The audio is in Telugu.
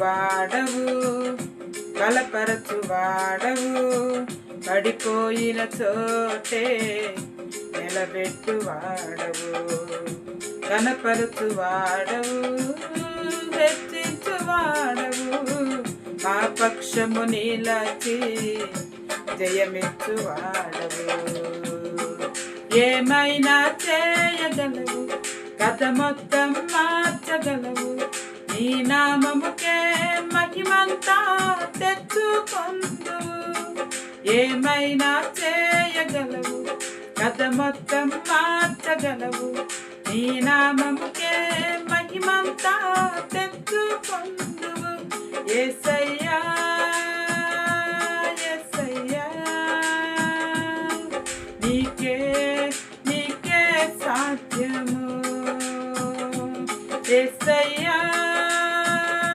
వాడవు బలపరచు వాడవు పడిపోయిన చోటే నిలబెట్టు వాడవు కనపరచు వాడవు హెచ్చించు వాడవు మా పక్షము నీలచి జయమిచ్చు వాడవు ఏమైనా చేయగలవు కథ మొత్తం మార్చగలవు నీ నామముకే ఏమైనా చేయగలవు? కథ మొత్తం మార్చగలవు నీ నామముకే మహిమంతా తెచ్చుకొందువు. ఏసయ్యా ఎసయ్యా నీకే నీకే సాధ్యము. ఎసయ్యా